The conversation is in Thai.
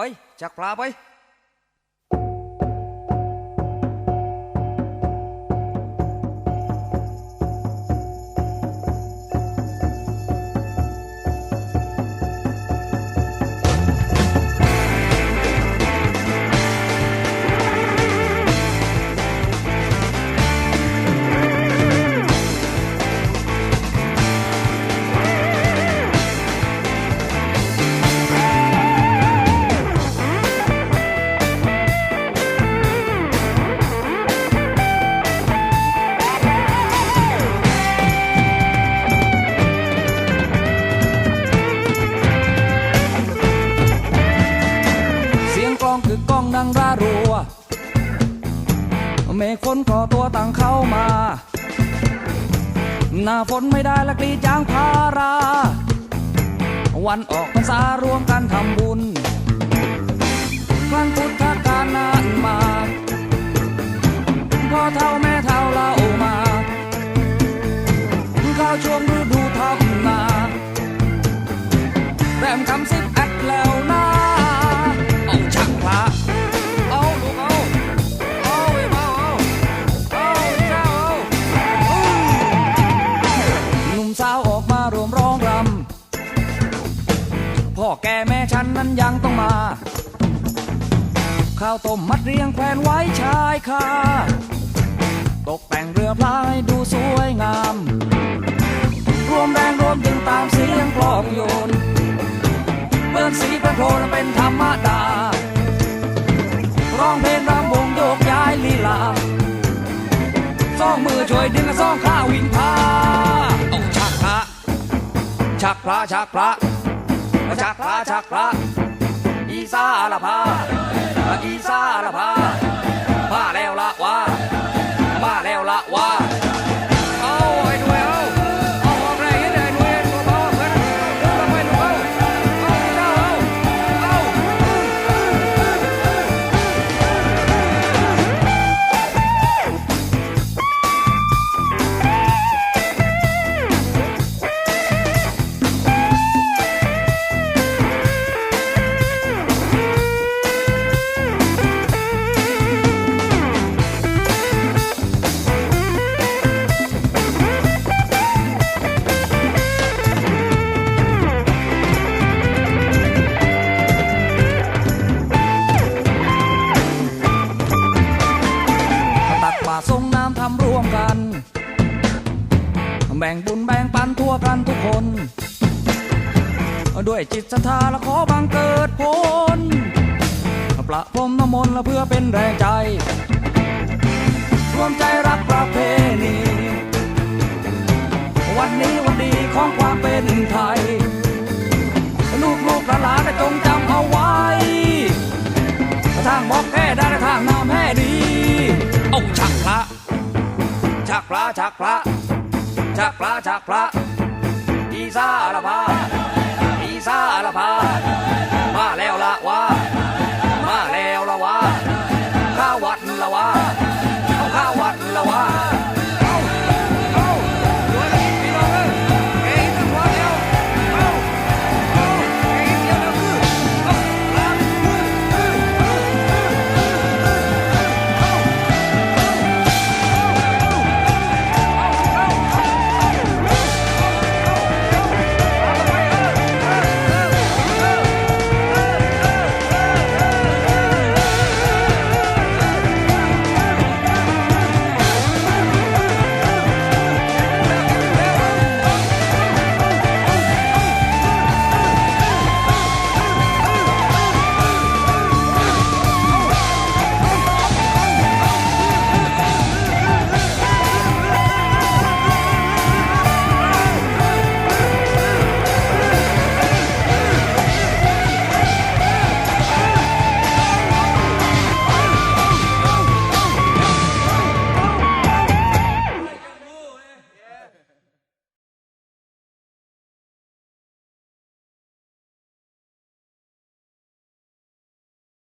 ไปจักปลาไป เมฆฝนก่อตัวต่างเข้ามา หน้าฝนไม่ได้ละกรีดยางพารา วันออกพรรษารวมกันทำบุญครั้นพุทธกาลนานมาพ่อเท่าแม่เท่าเล่ามาข้าวช่วงฤดูทำนาแรมคำสิบ ยังต้องมา ข้าวต้มมัดเรียงแขวนไว้ชายคาตกแต่งเรือพลายดูสวยงาม รวมแรงรวมดึงตามเสียงกลองโยนเปิดสีประโคลนเป็นธรรมดา ร้องเพลงรำวงโยกย้ายลีลาสองมือช่วยดึงสองข้าวิ่งพาเอาชักพระชักพระชักพระชักพระชักพระ อีสาละพาอีสาละพามาแล้วละวามาแล้วละว่า ตักบาตรส่งน้ำทำร่วมกัน แบ่งบุญแบ่งปันทั่วกันทุกคน ด้วยจิตศรัทธาและขอบังเกิดผลประพรมน้ำมนต์และเพื่อเป็นแรงใจ รวมใจรักประเพณี วันนี้วันดีของความเป็นไทย ลูกลูกหลานได้จงจำเอาไว้ทางบอกแค่ได้ทางน้ำแห่ดี เองชักพระชักพระชักพระชักพระชักพระอีสาละพระ